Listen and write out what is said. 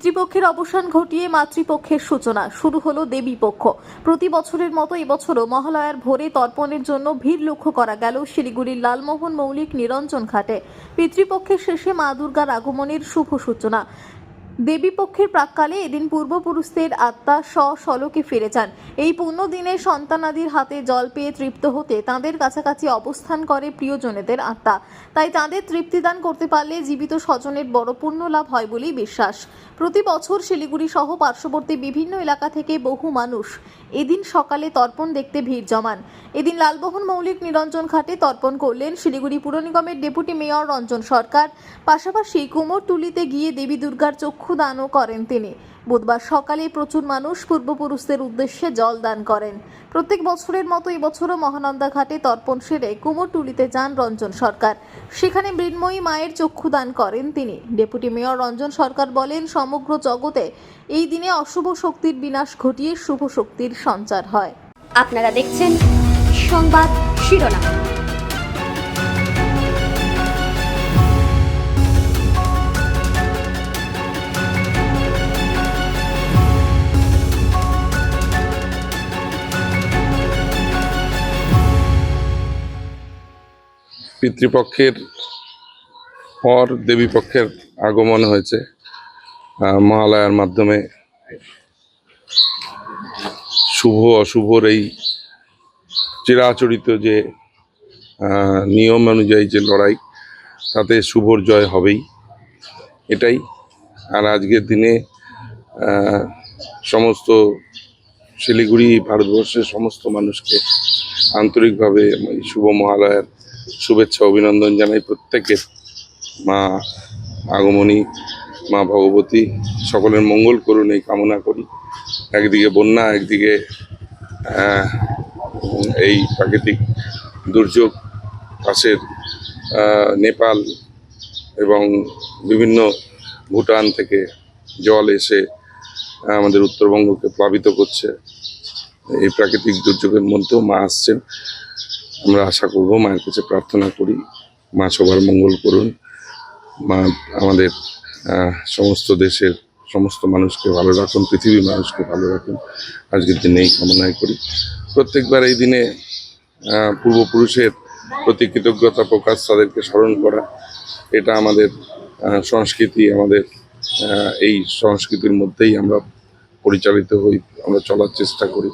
পিতৃপক্ষের অবসান ঘটিয়ে মাতৃপক্ষের সূচনা। শুরু হলো দেবী পক্ষ। প্রতি বছরের মতো এবছরও মহালয়ার ভোরে তর্পণের জন্য ভিড় লক্ষ্য করা গেল শিলিগুড়ির লালমোহন মৌলিক নিরঞ্জন ঘাটে। পিতৃপক্ষের শেষে মা দুর্গার আগমনের শুভ সূচনা। দেবী পক্ষের প্রাককালে এদিন পূর্বপুরুষদের আত্মা স্বশলকে ফিরে যান এই পুণ্য দিনে সন্তানাদির হাতে জল পেয়ে তৃপ্ত হতে তাঁদের কাছাকাছি অবস্থান করে প্রিয়জনেদের আত্মা। তাই তাঁদের তৃপ্তিদান করতে পারলে জীবিত স্বজনের বড় পুণ্য লাভ হয় বলেই বিশ্বাস। প্রতি বছর শিলিগুড়ি সহ পার্শ্ববর্তী বিভিন্ন এলাকা থেকে বহু মানুষ এদিন সকালে তর্পণ দেখতে ভিড় জমান। এদিন লালমোহন মৌলিক নিরঞ্জন ঘাটে তর্পণ করলেন শিলিগুড়ি পুর নিগমের ডেপুটি মেয়র রঞ্জন সরকার। পাশাপাশি কুমোরটুলিতে গিয়ে দেবী দুর্গার চক্ষু দানও করেন তিনি। বুধবার সকালে প্রচুর মানুষ পূর্বপুরুষদের উদ্দেশ্যে জল দান করেন। প্রত্যেক বছরের মতো এবছরও মহানন্দা ঘাটে তর্পণ সেরে কুমোরটুলিতে যান রঞ্জন সরকার। সেখানে মৃন্ময়ী মায়ের চক্ষু দান করেন তিনি। ডেপুটি মেয়র রঞ্জন সরকার বলেন, সমগ্র জগতে এই দিনে অশুভ শক্তির বিনাশ ঘটিয়ে শুভ শক্তির সঞ্চার হয়। আপনারা দেখছেন সংবাদ শিরোনাম। পিতৃপক্ষের পর দেবীপক্ষের আগমন হয়েছে মহালয়ার মাধ্যমে। শুভ অশুভর এই চিরাচরিত যে নিয়ম অনুযায়ী যে লড়াই, তাতে শুভর জয় হবেই, এটাই। আর আজকের দিনে সমস্ত শিলিগুড়ি, ভারতবর্ষের সমস্ত মানুষকে আন্তরিকভাবে শুভ মহালয়ার শুভেচ্ছা, অভিনন্দন জানাই প্রত্যেকের মা আগমনী মা ভগবতী, সকলের মঙ্গল করুন, এই কামনা করি। একদিকে বন্যা, একদিকে এই প্রাকৃতিক দুর্যোগ, পাশের নেপাল এবং বিভিন্ন ভুটান থেকে জল এসে আমাদের উত্তরবঙ্গকে প্লাবিত করছে। এই প্রাকৃতিক দুর্যোগের মধ্যেও মা আসছেন। আমরা আশা করব মায়ের কাছে প্রার্থনা করি। মা সবার মঙ্গল করুন। মা আমাদের সমস্ত দেশের সমস্ত মানুষকে ভালো রাখুন, পৃথিবীর মানুষকে ভালো রাখুন। আজকের দিনে এই কামনাই করি। প্রত্যেকবার এই দিনে পূর্বপুরুষের প্রতি কৃতজ্ঞতা প্রকাশ, তাদেরকে স্মরণ করা, এটা আমাদের সংস্কৃতি, আমাদের এই সংস্কৃতির মধ্যেই আমরা পরিচালিত হই, আমরা চলার চেষ্টা করি।